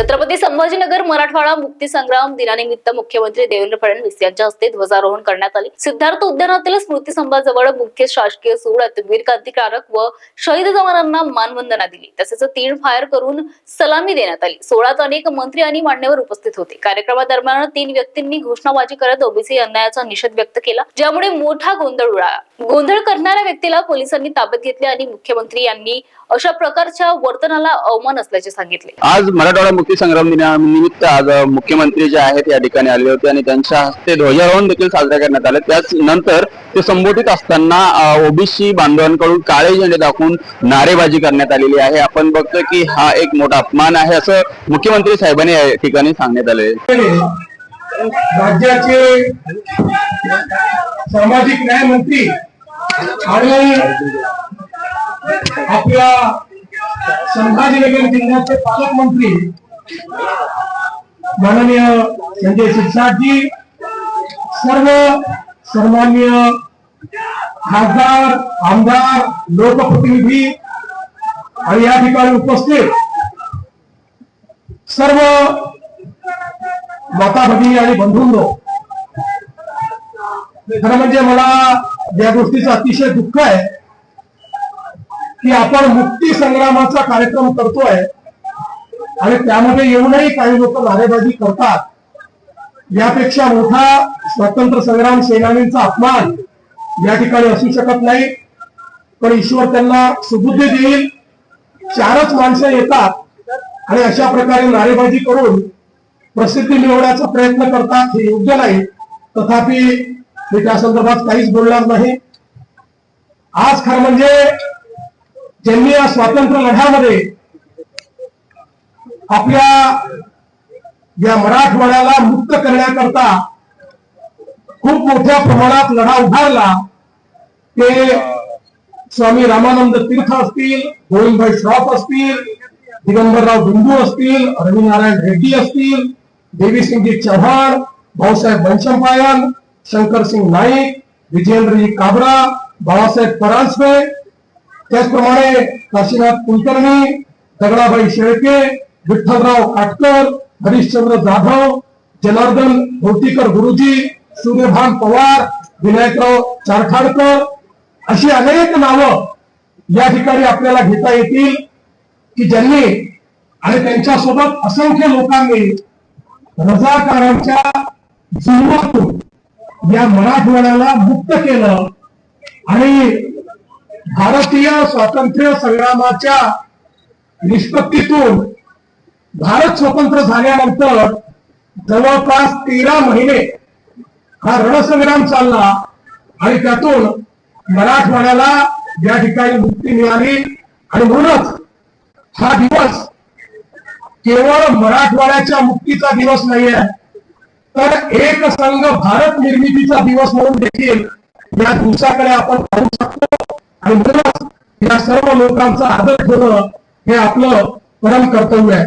छत्रपती संभाजीनगर मराठवाडा मुक्ती संग्राम दिनानिमित्त मुख्यमंत्री देवेंद्र फडणवीस यांच्या हस्ते ध्वजारोहण करण्यात आले. सिद्धार्थ उद्यानातील स्मृती स्तंभाजवळ मुख्य शासकीय सोहळ्यात वीर क्रांतिकारक व शहीद जवानांना मानवंदना दिली. तसेच तीन फायर करून सलामी देण्यात आली. सोहळ्यात अनेक मंत्री आणि मान्यवर उपस्थित होते. कार्यक्रमादरम्यान तीन व्यक्तींनी घोषणाबाजी करत ओबीसी अन्यायाचा निषेध व्यक्त केला. ज्यामुळे मोठा गोंधळ उडाला. गोंधळ करणाऱ्या व्यक्तीला पोलिसांनी ताब्यात घेतले आणि मुख्यमंत्री यांनी अशा प्रकारच्या वर्तनाला अवमान असल्याचे सांगितले. आज मराठवाडा मुक्ती संग्राम दिनानिमित्त आज मुख्यमंत्री जे आहेत या ठिकाणी आले होते आणि त्यांच्या हस्ते ध्वजारोहण देखील साजरा करण्यात आले. त्याच नंतर ते संबोधित असताना ओबीसी बांधवांकडून काळे झेंडे दाखवून नारेबाजी करण्यात आलेली आहे. आपण बघतो की हा एक मोठा अपमान आहे असं मुख्यमंत्री साहेबांनी या ठिकाणी सांगण्यात आले राज्याचे सामाजिक न्याय मंत्री आणि आपल्या संभाजीनगर जिल्ह्याचे पालकमंत्री माननीय संजय शिरसाटजी सर्व सन्मान्य खासदार आमदार लोकप्रतिनिधी आणि या ठिकाणी उपस्थित सर्व माता भगिनी आणि बंधूंनो खरं म्हणजे मला या गोष्टीचं अतिशय दुःख आहे की आपण मुक्ती संग्रामाचा कार्यक्रम करतोय. आणि त्यामध्ये येऊनही काही लोक नारेबाजी करतात. यापेक्षा मोठा स्वातंत्र्य संग्राम सेनानींचा अपमान या ठिकाणी असू शकत नाही. पण ईश्वर त्यांना सुबुद्धी देईल. चारच माणसं येतात आणि अशा प्रकारे नारेबाजी करून प्रसिद्धी मिळवण्याचा प्रयत्न करतात हे योग्य नाही. तथापि मी त्या संदर्भात काहीच बोलणार नाही. आज खरं म्हणजे ज्यांनी या स्वातंत्र्य लढ्यामध्ये आपल्या या मराठवाड्याला मुक्त करण्याकरता खूप मोठ्या प्रमाणात लढा उभारला. ते स्वामी रामानंद तीर्थ असतील गोविंदभाई श्रॉफ असतील दिगंबरराव बिंदू असतील रविनारायण रेड्डी असतील देवीसिंगजी चव्हाण भाऊसाहेब वंशंपायन शंकरसिंग नाईक विजेंद्रजी काबरा बाळासाहेब परांजपे. त्याचप्रमाणे काशीनाथ कुलकर्णी दगडाबाई शेळके विठ्ठलराव काटकर हरिश्चंद्र जाधव जनार्दन भोटीकर गुरुजी सूर्यभान पवार विनायकराव चारखाडकर अशी अनेक नावं या ठिकाणी आपल्याला घेता येतील की ज्यांनी आणि त्यांच्यासोबत असंख्य लोकांनी रजाकारांच्या जुलमातून या मराठवाड्याला मुक्त केलं आणि भारतीय स्वातंत्र्य संग्रामाच्या निष्पत्तीतून भारत स्वतंत्र झाल्यानंतर जवळपास तेरा महिने हा रणसंग्राम चालला आणि त्यातून मराठवाड्याला या ठिकाणी मुक्ती मिळाली. आणि म्हणूनच हा दिवस केवळ मराठवाड्याच्या मुक्तीचा दिवस नाहीये तर एक संघ भारत निर्मितीचा दिवस म्हणून देखील या दिवसाकडे आपण पाहू शकतो. आणि म्हणूनच या सर्व लोकांचा आदर ठेवणं हे आपलं परम कर्तव्य आहे.